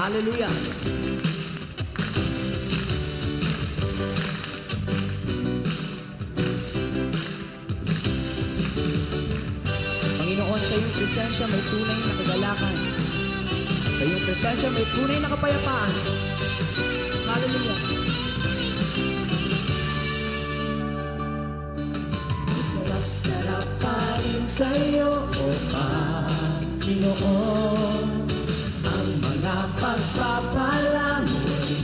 Hallelujah. Panginoon, sa iyong presensya may tunay na kagalakan. Sa iyong presensya may tunay na kapayapaan. Hallelujah. Sarap-sarap pa rin sa'yo, O Panginoon. Ang mga pagpapala mo'y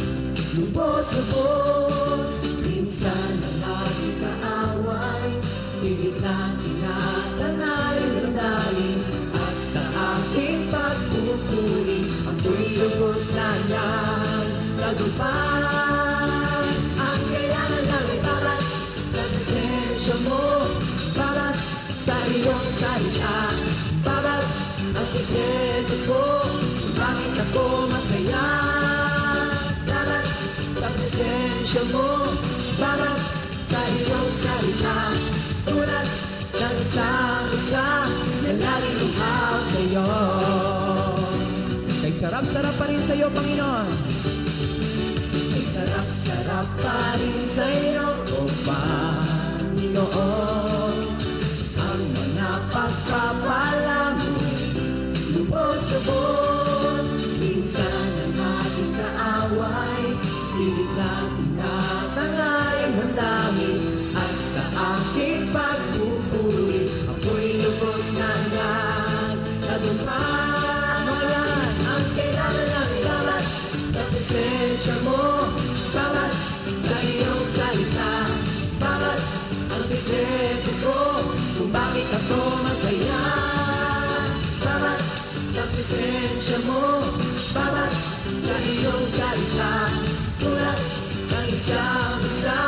lubos-lubos. Minsan ang aking kaaway, pilit na tinatanay ng dahil. At sa aking pagpupuri, ako'y lubos na niyang tagumpay. Ang kayanan ng ibarat sa presensya mo, babat sa iyong salita, babat ang sikreto ko, bakit ako masaya. Babat sa presensya mo, babat sa iyong salita, tulad ng isang isa na laging luhaw sa iyo. Kay sarap-sarap pa rin sa iyo, Panginoon. Ay sarap-sarap pa rin sa iyo, O Panginoon. Ang mga pagpapala kaaway, pilit na tinatangay ang handangin. At sa aking pagpupuri, ako'y lubos na nagtagumpay. Ngayon, ang kailangan ng ilalat sa presensya mo, bawat sa iyong salita, bawat ang sikreto ko, kung bakit ako masaya. Bawat sa presensya mo, bawat sa iyong salita, tulad ng isang isa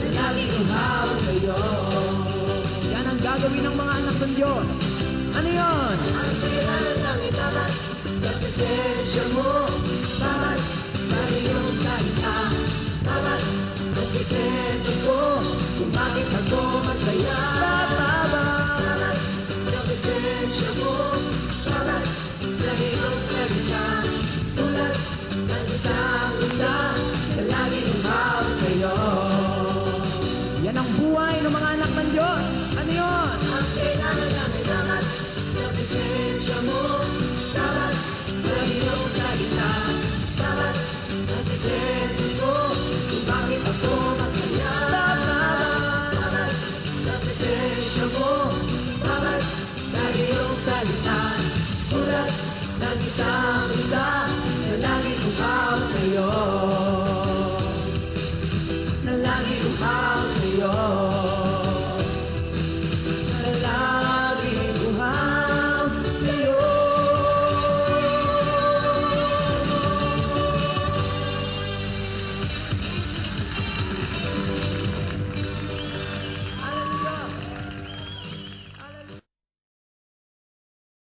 na laging uhaw sa iyo. Yan ang gagawin ng mga anak ng Diyos. Ano yon? Ang kailangan ng ibabat sa presensya mo, bawat sa iyong salita, bawat ang sikreto ko, kung bakit ako masaya. Bawat sa presensya mo, sa presensya